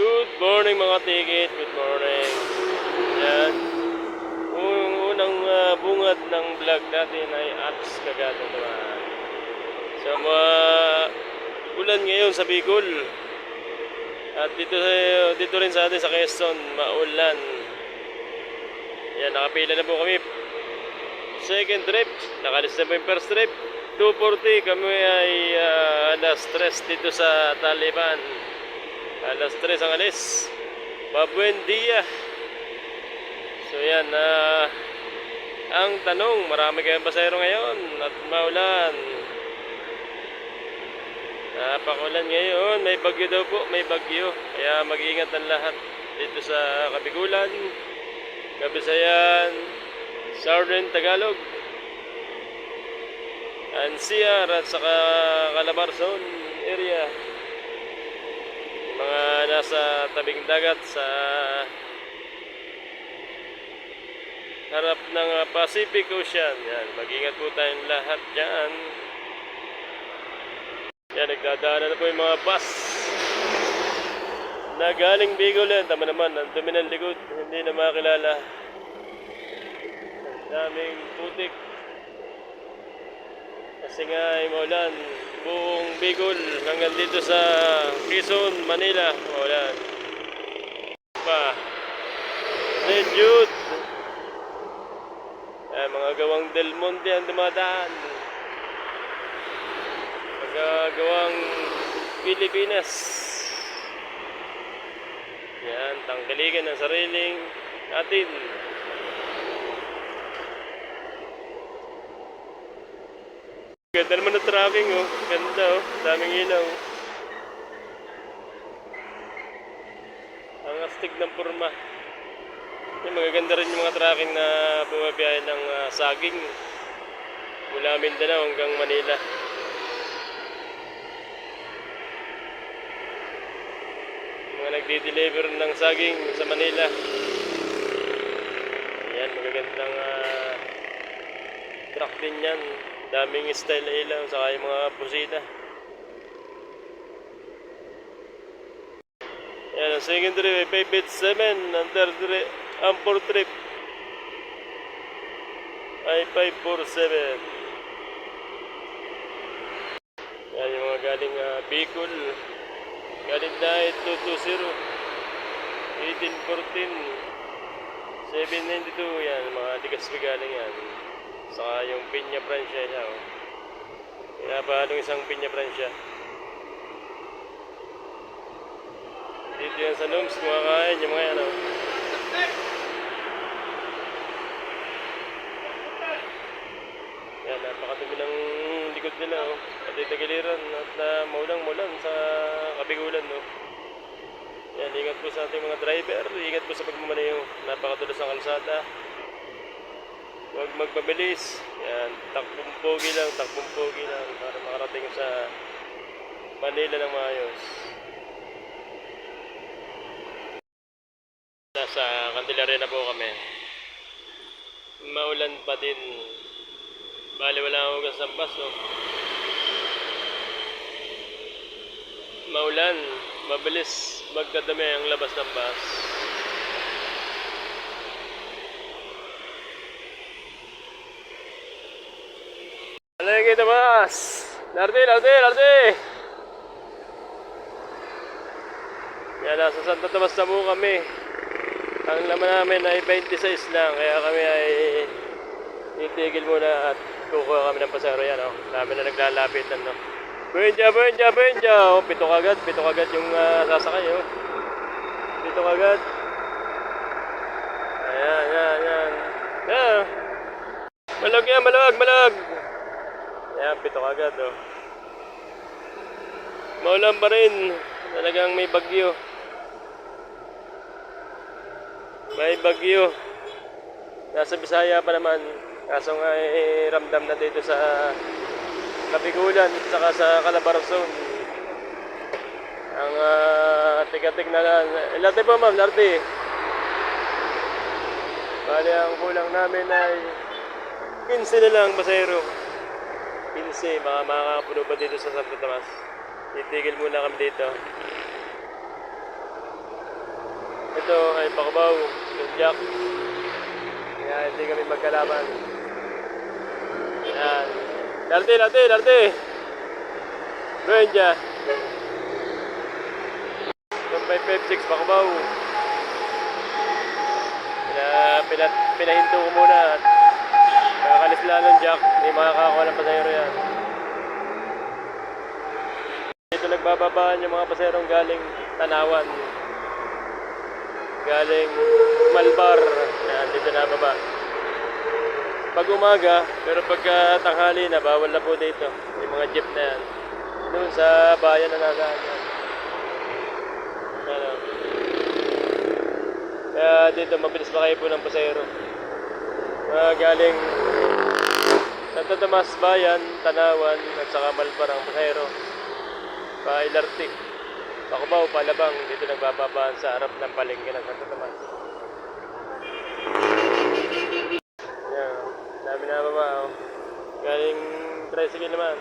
Good morning mga ticket, good morning. Yan. Yung unang ah, bungad ng vlog natin ay apps kagad naman. So mga ulan ngayon sa Bicol. At dito, dito rin sa atin sa Quezon, maulan. Yan, nakapila na po kami. Second trip, nakalis na po yung first trip. 2.40, kami ay ah, alas 3 dito sa Taliban. Alas 3 ang alis. Mabuen dia. So yan, ah, ang tanong, marami kayong pasayro ngayon at maulan. Napakulan ngayon, may bagyo daw po, may bagyo. Kaya mag-iingat ang lahat dito sa Kabigulan, Kabisayan, Southern Tagalog, NCR at saka Calabarzon area. Mga nasa tabing dagat sa harap ng Pacific Ocean. Yan, mag-ingat po tayong lahat dyan. Yan, nagdadaanan na po yung mga bus na galing Bicol yan. Tama naman, ang dumi ng likod, hindi na makilala. Ang daming putik. Kasi nga maulan. Buong Bicol hanggang dito sa Quezon, Manila, maulan. Pa. Jude. Ay, mga gawang Del Monte ang dumadaan. Magagawang Pilipinas. Yan, tangkaligan ng sariling natin. Ganda naman ng tracking oh. Ganda oh. Daming ilaw. Ang astig ng purma. Yung magaganda rin yung mga tracking na bumabiyahe ng ah, saging. Mula Mindanao hanggang Manila. Mga nagdi-deliver ng saging sa Manila. Yan, magagandang ah, truck din yan. Daming style na ilaw, saka yung mga busina. Yan, ang second trip ay 5 bit 7, ang third trip, ay 547. Yan yung mga galing uh, Bicol. Galing dahil 220, 1814, 792 yan, mga Ligaspi galing yan. Saka yung Pinya Francia siya. Oh. Pinapahalong isang Pinya Francia. Dito yan sa Lums, kumakain yung mga yan. Oh. Yan, napakadumi ng likod nila. Oh. Pati tagiliran at uh, maulang-mulan sa kabigulan. Oh. Yan, ingat po sa ating mga driver. Ingat po sa pagmamaneho. Napakadulas ang kalsada. Huwag magpabilis. Yan, takbong pogi lang, takbong pogi lang para makarating sa Manila ng maayos. Nasa Candelaria na po kami. Maulan pa din. Bali wala akong hugas ng bus. Maulan, mabilis magkadami ang labas ng bus. Ano yung kita, boss? Lardi, lardi, lardi! Yan, nasa Santo Tomas na po kami. Ang laman namin ay 26 lang, kaya kami ay titigil muna at kukuha kami ng pasero yan, oh. Dami na naglalapit na, no. Benja, benja, benja! Oh, pito kagad, pito kagad yung ah, sasakay, oh. Pito kagad. Ayan, yan, yan. Yan. Malag yan, malag, malag! Ayan, pito kagad, oh. Maulan pa rin. Talagang may bagyo. May bagyo. Nasa Bisaya pa naman. Kaso nga eh, ramdam na dito sa Kapigulan at saka sa Calabarzon. Ang uh, tigatig na lang. Larte po ma'am, larte. Bali ang kulang namin ay 15 na lang pasero. 15, baka makakapuno pa dito sa Santo Tomas. Titigil muna kami dito. Ito ay Pakubaw, Lunjak. Kaya hindi kami magkalaban. Yan. Larte, larte, larte! Benja. Yung 556 Pakubaw. Pina, pina, pinahinto ko muna at Lang Jack, hindi makakakuha ng pasahero yan. Dito nagbababaan yung mga pasaherong galing Tanawan. Galing Malbar. Yan, dito na baba. Pag umaga, pero pagka tanghali na, bawal na po dito. Yung mga jeep na yan. Doon sa bayan na nasaan yan. Ano. Kaya dito, mabilis makaya po ng pasahero. Mga galing Santo Tomas Bayan, Tanawan, at saka Malbar ang pasahero. Pa Ilarte. Pakubaw, Palabang, dito nagbababaan sa harap ng palengke ng Santo Tomas. Yan, dami na baba. Oh. Galing tricycle naman.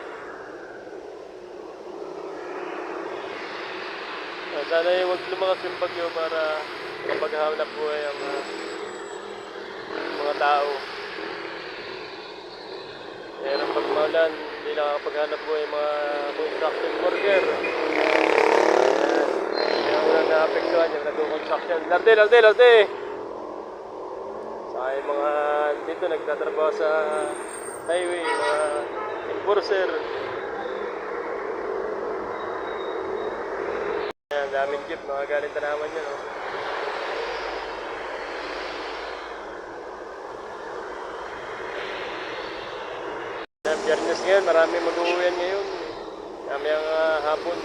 Ah, Sana ay huwag lumakas yung bagyo para mapaghahanap buhay ang ah, mga tao. Pero pag maulan, hindi nakakapaghanap buhay mga construction worker. Kaya wala naapektuhan yung nag-construction. Larte, larte, larte! Yung mga dito nagtatrabaho sa highway, mga enforcer. Ayan, daming jeep, mga galing tanaman yun. Oh. Biyernes ngayon, marami mag-uwian ngayon. Kami ang ah, hapon.